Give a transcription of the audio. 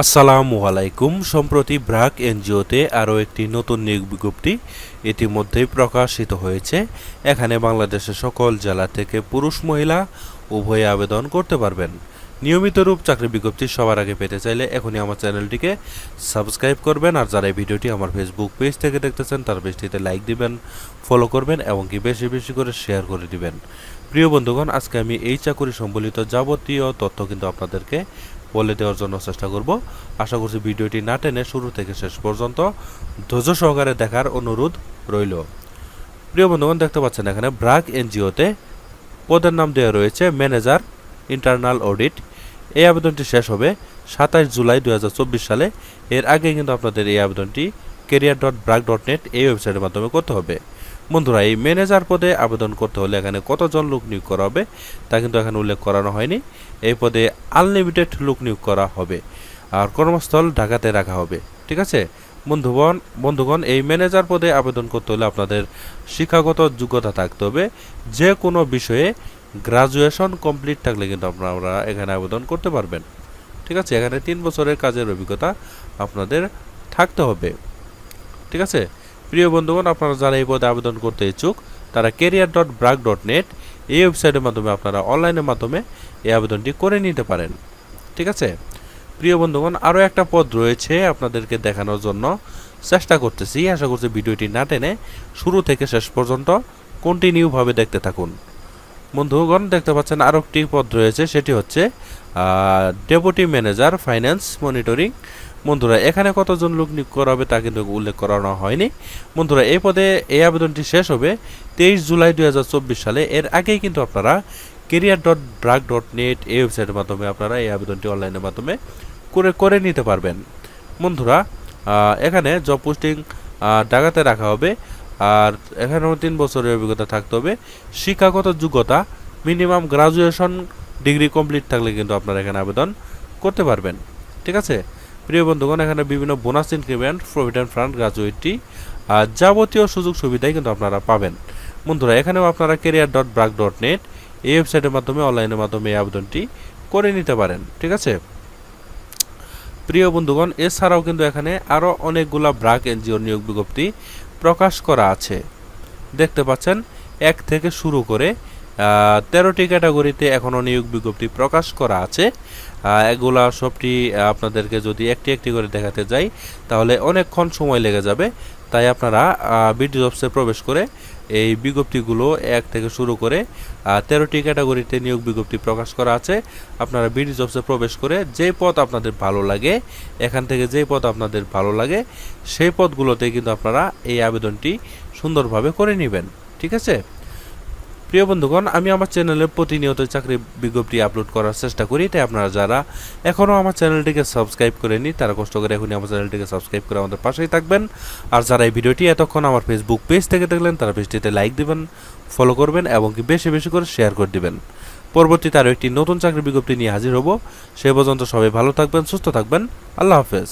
আসসালামু আলাইকুম। সম্প্রতি ব্রাক এনজিওতে আরও একটি নতুন নিয়োগ বিজ্ঞপ্তি ইতিমধ্যেই প্রকাশিত হয়েছে। এখানে বাংলাদেশের সকল জেলা থেকে পুরুষ, মহিলা উভয়ে আবেদন করতে পারবেন। নিয়মিত রূপ চাকরি বিজ্ঞপ্তি সবার আগে পেতে চাইলে এখনই আমার চ্যানেলটিকে সাবস্ক্রাইব করবেন। আর যারা এই ভিডিওটি আমার ফেসবুক পেজ থেকে দেখতেছেন, তার পেজটিতে লাইক দিবেন, ফলো করবেন এবং কি বেশি বেশি করে শেয়ার করে দিবেন। প্রিয় বন্ধুগণ, আজকে আমি এই চাকরি সম্বলিত যাবতীয় তথ্য কিন্তু আপনাদেরকে বলে দেওয়ার জন্য চেষ্টা করব। আশা করছি ভিডিওটি না টেনে শুরু থেকে শেষ পর্যন্ত ধৈর্য সহকারে দেখার অনুরোধ রইল। প্রিয় বন্ধুগণ, দেখতে পাচ্ছেন এখানে ব্রাক এনজিওতে পদের নাম দেওয়া রয়েছে ম্যানেজার ইন্টারনাল অডিট। এই আবেদনটি শেষ হবে সাতাশ জুলাই দুহাজার চব্বিশ সালে। এর আগে কিন্তু আপনাদের এই আবেদনটি career dot BRAC dot net এই ওয়েবসাইটের মাধ্যমে করতে হবে। বন্ধুরা, এই ম্যানেজার পদে আবেদন করতে হলে এখানে কতজন লোক নিয়োগ করা হবে তা কিন্তু এখানে উল্লেখ করানো হয়নি। এই পদে আনলিমিটেড লোক নিয়োগ করা হবে আর কর্মস্থল ঢাকাতে রাখা হবে। ঠিক আছে? বন্ধুগণ বন্ধুগণ, এই ম্যানেজার পদে আবেদন করতে হলে আপনাদের শিক্ষাগত যোগ্যতা থাকতে হবে। যে কোনো বিষয়ে গ্রাজুয়েশন কমপ্লিট থাকলে কিন্তু আপনারা এখানে আবেদন করতে পারবেন। ঠিক আছে? এখানে তিন বছরের কাজের অভিজ্ঞতা আপনাদের থাকতে হবে। ঠিক আছে? প্রিয় বন্ধুগণ, আপনারা যারা এই পদে আবেদন করতে ইচ্ছুক, তারা career dot BRAC dot net এই ওয়েবসাইটের মাধ্যমে আপনারা অনলাইনের মাধ্যমে এই আবেদনটি করে নিতে পারেন। ঠিক আছে? প্রিয় বন্ধুগণ, আরও একটা পদ রয়েছে আপনাদেরকে দেখানোর জন্য। চেষ্টা করতেছি, আশা করছি ভিডিওটি না টেনে শুরু থেকে শেষ পর্যন্ত কন্টিনিউভাবে দেখতে থাকুন। বন্ধুগণ, দেখতে পাচ্ছেন আরও একটি পদ রয়েছে, সেটি হচ্ছে ডেপুটি ম্যানেজার ফাইন্যান্স মনিটরিং বন্ধুরা, এখানে কতজন লোক নিয়োগ করা হবে তা কিন্তু উল্লেখ করানো হয়নি। বন্ধুরা, এই পদে এই আবেদনটি শেষ হবে তেইশ জুলাই দু হাজার চব্বিশ সালে। এর আগেই কিন্তু আপনারা career dot BRAC dot net এই ওয়েবসাইটের মাধ্যমে আপনারা এই আবেদনটি অনলাইনের মাধ্যমে করে করে নিতে পারবেন। বন্ধুরা এখানে জব পোস্টিং ঢাকাতে রাখা হবে। আর এখানেও তিন বছরের অভিজ্ঞতা থাকতে হবে। শিক্ষাগত যোগ্যতা মিনিমাম গ্রাজুয়েশন ডিগ্রি কমপ্লিট থাকলে কিন্তু আপনারা এখানে আবেদন করতে পারবেন। ঠিক আছে? প্রিয় বন্ধুগণ, এখানে বিভিন্ন bonus increment provident fund gratuity আর যাবতীয় সুযোগ সুবিধাই কিন্তু আপনারা পাবেন। বন্ধুরা, এখানেও আপনারা career dot BRAC dot net এই ওয়েবসাইটের মাধ্যমে অনলাইনের মাধ্যমে এই আবেদনটি করে নিতে পারেন, ঠিক আছে? প্রিয় বন্ধুগণ, এছাড়াও কিন্তু এখানে আরও অনেকগুলা ব্রাক এনজিও নিয়োগ বিজ্ঞপ্তি প্রকাশ করা আছে। দেখতে পাচ্ছেন, এক থেকে শুরু করে তেরোটি ক্যাটাগরিতে এখনও নিয়োগ বিজ্ঞপ্তি প্রকাশ করা আছে। এগুলা সবটি আপনাদেরকে যদি একটি একটি করে দেখাতে যাই, তাহলে অনেকক্ষণ সময় লেগে যাবে। তাই আপনারা বিডি জবসে প্রবেশ করে এই বিজ্ঞপ্তিগুলো এক থেকে শুরু করে তেরোটি ক্যাটাগরিতে নিয়োগ বিজ্ঞপ্তি প্রকাশ করা আছে। আপনারা বিডি জবসে প্রবেশ করে যে পদ আপনাদের ভালো লাগে, এখান থেকে যে পদ আপনাদের ভালো লাগে, সেই পদগুলোতে কিন্তু আপনারা এই আবেদনটি সুন্দরভাবে করে নেবেন। ঠিক আছে? প্রিয় বন্ধুগণ, আমি আমার চ্যানেলে প্রতিনিয়ত চাকরি বিজ্ঞপ্তি আপলোড করার চেষ্টা করি, তাই আপনারা যারা এখনও আমার চ্যানেলটিকে সাবস্ক্রাইব করেনি তারা কষ্ট করে এখনই আমার চ্যানেলটিকে সাবস্ক্রাইব করে আমাদের পাশেই থাকবেন। আর যারা এই ভিডিওটি এতক্ষণ আমার ফেসবুক পেজ থেকে দেখলেন, তারা পেজটিতে লাইক দিবেন ফলো করবেন এবং কি বেশি বেশি করে শেয়ার করে দিবেন। পরবর্তীতে আরও একটি নতুন চাকরি বিজ্ঞপ্তি নিয়ে হাজির হব। সে পর্যন্ত সবাই ভালো থাকবেন, সুস্থ থাকবেন। আল্লাহ হাফেজ।